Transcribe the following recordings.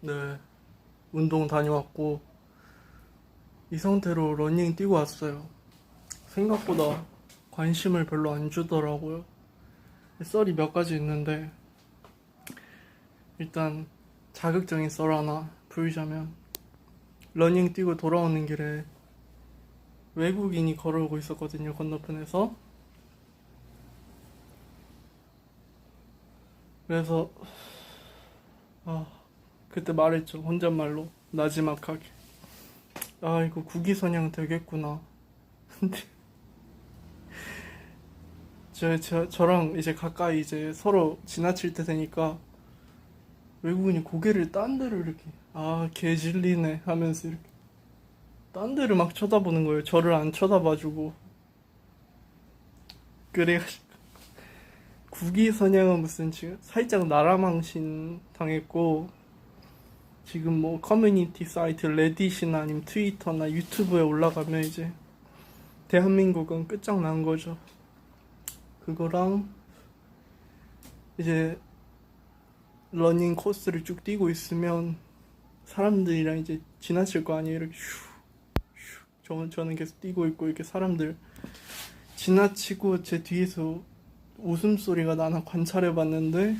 네. 운동 다녀왔고, 이 상태로 러닝 뛰고 왔어요. 생각보다 관심을 별로 안 주더라고요. 썰이 몇 가지 있는데, 일단 자극적인 썰 하나 보이자면, 러닝 뛰고 돌아오는 길에 외국인이 걸어오고 있었거든요, 건너편에서. 그래서, 아, 그때 말했죠. 혼잣말로. 나지막하게. 아, 이거 국위선양 되겠구나. 근데, 저, 저, 저랑 이제 가까이 이제 서로 지나칠 때 되니까 외국인이 고개를 딴 데로 이렇게, 아, 개질리네 하면서 이렇게, 딴 데를 막 쳐다보는 거예요. 저를 안 쳐다봐주고. 그래가지고, 국위 선양은 무슨 지금 살짝 나라망신 당했고, 지금 뭐 커뮤니티 사이트 레딧이나 아니면 트위터나 유튜브에 올라가면 이제 대한민국은 끝장난 거죠. 그거랑 이제 러닝 코스를 쭉 뛰고 있으면 사람들이랑 이제 지나칠 거 아니에요. 이렇게 슈, 슈. 저, 저는 계속 뛰고 있고 이렇게 사람들 지나치고 제 뒤에서 웃음소리가 나나 관찰해 봤는데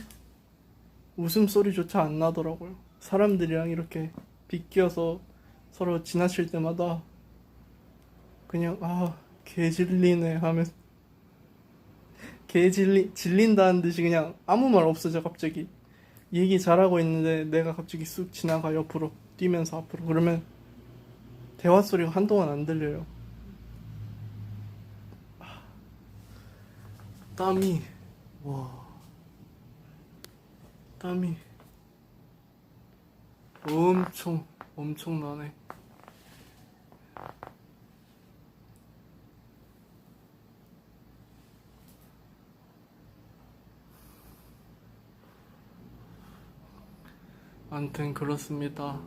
웃음소리조차 안 나더라고요. 사람들이랑 이렇게 비껴서 서로 지나칠 때마다 그냥 아 개질리네 하면서. 개질리 질린다는 듯이 그냥 아무 말 없어져 갑자기. 얘기 잘하고 있는데 내가 갑자기 쑥 지나가 옆으로 뛰면서 앞으로. 그러면 대화 소리가 한동안 안 들려요. 아, 땀이 와. 땀이 엄청 엄청 나네. 아무튼 그렇습니다.